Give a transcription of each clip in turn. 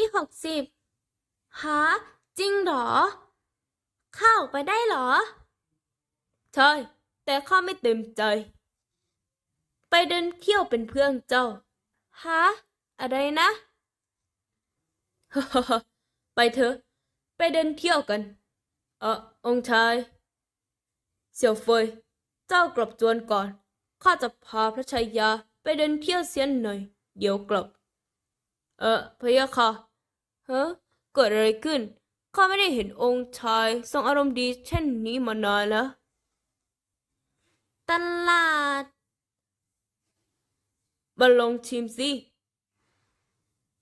ที่หกสิบฮะจริงเหรอ เข้าไปได้เหรอ ใช่ แต่ข้าไม่เต็มใจ ไปเดินเที่ยวเป็นเพื่อนเจ้าฮะอะไรนะไปเถอะ ไปเดินเที่ยวกัน เออองชาย เสี่ยวเฟย เจ้ากลับจวนก่อน ข้าจะพาพระชายาไปเดินเที่ยวเสียนหน่อย เดี๋ยวกลับ เออพะยะค่ะ เฮ้เกิดอะไรขึ้น ข้าไม่ได้เห็นองค์ชายทรงอารมณ์ดีเช่นนี้มานานแล้ว ตลาดมาลองชิมสิ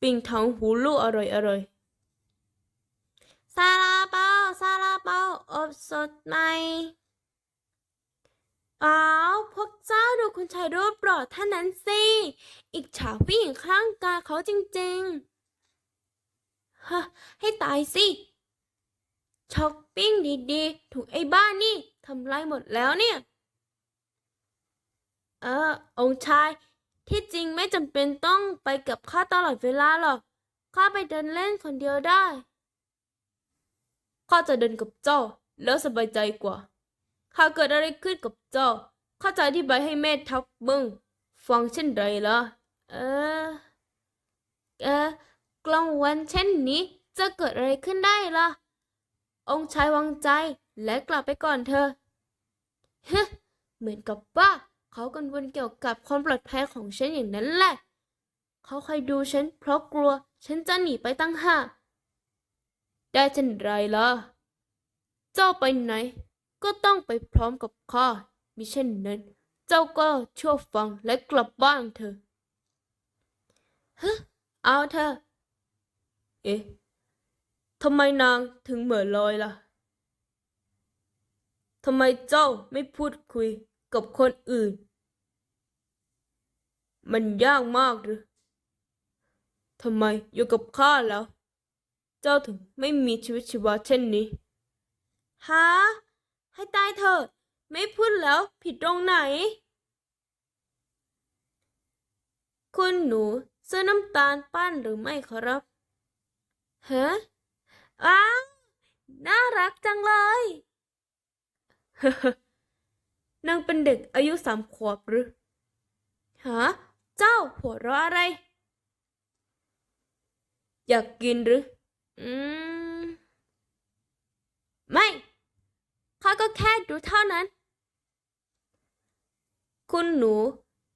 ปิ่งถังหูลูกอร่อยอร่อยซาลาเปาซาลาเปาอบสดใหม่อ้าวพวกเจ้าดูคุณชายรูปหล่อท่านนั้นสิ อิจฉาผู้หญิงข้างกายเขาจริงๆ ฮะให้ตายสิช้อปปิ้งดีๆ ถูกไอ้บ้านนี่ทำลายหมดแล้วเนี่ย เออ องชาย ที่จริงไม่จำเป็นต้องไปกับข้าตลอดเวลาหรอก ข้าไปเดินเล่นคนเดียวได้ ข้าจะเดินกับเจ้า แล้วสบายใจกว่า หากเกิดอะไรขึ้นกับเจ้า ข้าจะอธิบายให้แม่ทัพมึง ฟังเช่นไรล่ะ เออ เออ กลางวันเช่นนี้จะเกิดอะไรขึ้นได้ล่ะ องค์ชายวางใจและกลับไปก่อนเธอฮึเหมือนกับว่าเขากังวลเกี่ยวกับความปลอดภัยของฉันอย่างนั้นแหละ เขาคอยดูฉันเพราะกลัวฉันจะหนีไปตั้งห้า ได้เช่นไรล่ะ เจ้าไปไหน ก็ต้องไปพร้อมกับข้ามิเช่นนั้น เจ้าก็เชื่อฟังและกลับบ้านเถอะฮึเอาเถอะ เอ๊ะทำไมนางถึงเหม่อลอยล่ะทำไมเจ้าไม่พูดคุยกับคนอื่น มันยากมากหรือทำไมอยู่กับข้าแล้ว เจ้าถึงไม่มีชีวิตชีวาเช่นนี้ฮะให้ตายเถอะไม่พูดแล้วผิดตรงไหน คุณหนูซื้อน้ำตาลปั้นหรือไม่ขอรับ ฮะอ้าวน่ารักจังเลยนางเป็นเด็กอายุสามขวบหรือฮะเจ้าหัวเราะอะไร อยากกินหรือ อืม ไม่ข้าก็แค่ดูเท่านั้น คุณหนู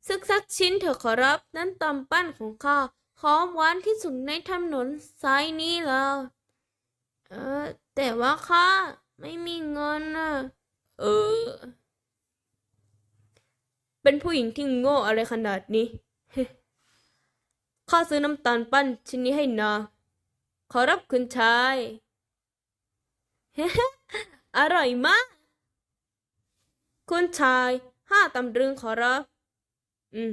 ซึกซักชิ้นเถอะขอรับนั่นตำปั้นของข้า หอมหวานที่สุดในถนนสายนี้แล้วเออ แต่ว่าข้าไม่มีเงินน่ะเออ เป็นผู้หญิงที่โง่อะไรขนาดนี้ ข้าซื้อน้ำตาลปั้นชิ้นนี้ให้นา ขอรับคุณชาย อร่อยมาก คุณชาย ห้าตำรึงขอรับ อืม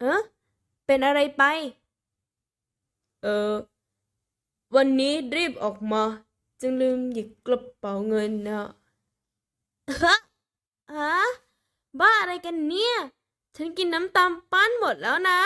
เอ๊ะ เป็นอะไรไป เออ วันนี้รีบออกมา จึงลืมหยิบกระเป๋าเงินนะฮะฮะบ้าอะไรกันเนี่ย ฉันกินน้ำตาลปั้นหมดแล้วนะ